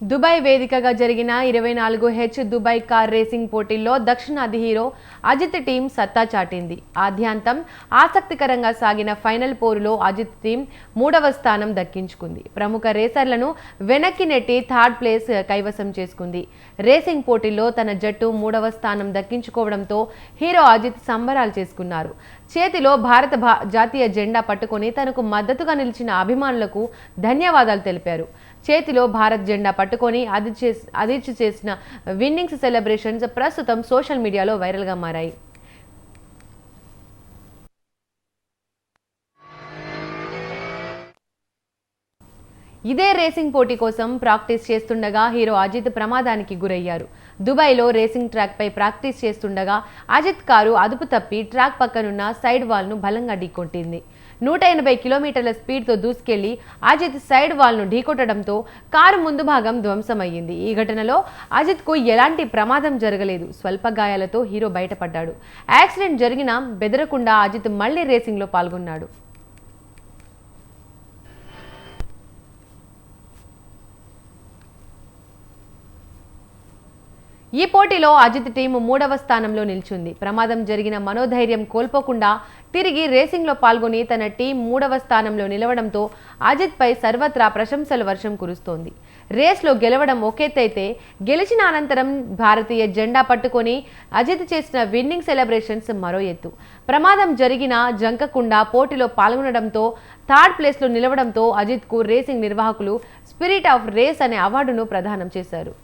Dubai వేదికగా జరిగిన ఇరవై నాలుగు హెచ్ దుబాయ్ కార్ రేసింగ్ పోటీల్లో దక్షిణాది హీరో అజిత్ టీం సత్తా చాటింది. ఆద్యాంతం ఆసక్తికరంగా సాగిన ఫైనల్ పోరులో అజిత్ టీం మూడవ స్థానం దక్కించుకుంది. ప్రముఖ రేసర్లను వెనక్కి నెట్టి థర్డ్ ప్లేస్ కైవసం చేసుకుంది. రేసింగ్ పోటీల్లో తన జట్టు మూడవ స్థానం దక్కించుకోవడంతో హీరో అజిత్ సంబరాలు చేసుకున్నారు. చేతిలో భారత భా- జాతీయ జెండా పట్టుకొని తనకు మద్దతుగా నిలిచిన అభిమానులకు ధన్యవాదాలు తెలిపారు. చేతిలో భారత్ జెండా పట్టుకొని అది చేసి అదిర్చి చేసిన విన్నింగ్స్ సెలబ్రేషన్స్ ప్రస్తుతం సోషల్ మీడియాలో వైరల్గా మారాయి. ఇదే రేసింగ్ పోటీ కోసం ప్రాక్టీస్ చేస్తుండగా హీరో అజిత్ ప్రమాదానికి గురయ్యారు. దుబాయ్లో రేసింగ్ ట్రాక్పై ప్రాక్టీస్ చేస్తుండగా అజిత్ కారు అదుపు తప్పి ట్రాక్ పక్కనున్న సైడ్ వాల్ను బలంగా ఢీకొట్టింది. నూట ఎనభై కిలోమీటర్ల స్పీడ్తో దూసుకెళ్ళి అజిత్ సైడ్ వాల్ను ఢీకొట్టడంతో కారు ముందు భాగం ధ్వంసమయ్యింది. ఈ ఘటనలో అజిత్కు ఎలాంటి ప్రమాదం జరగలేదు. స్వల్ప గాయాలతో హీరో బయటపడ్డాడు. యాక్సిడెంట్ జరిగినా బెదరకుండా అజిత్ మళ్ళీ రేసింగ్లో పాల్గొన్నాడు. ఈ పోటీలో అజిత్ టీం మూడవ స్థానంలో నిల్చుంది. ప్రమాదం జరిగిన మనోధైర్యం కోల్పోకుండా తిరిగి రేసింగ్లో పాల్గొని తన టీం మూడవ స్థానంలో నిలవడంతో అజిత్పై సర్వత్రా ప్రశంసల వర్షం కురుస్తోంది. రేస్లో గెలవడం ఒకెత్తైతే గెలిచిన అనంతరం భారతీయ జెండా పట్టుకొని అజిత్ చేసిన విన్నింగ్ సెలబ్రేషన్స్ మరో ఎత్తు. ప్రమాదం జరిగిన జంకకుండా పోటీలో పాల్గొనడంతో థర్డ్ ప్లేస్లో నిలవడంతో అజిత్కు రేసింగ్ నిర్వాహకులు స్పిరిట్ ఆఫ్ రేస్ అనే అవార్డును ప్రదానం చేశారు.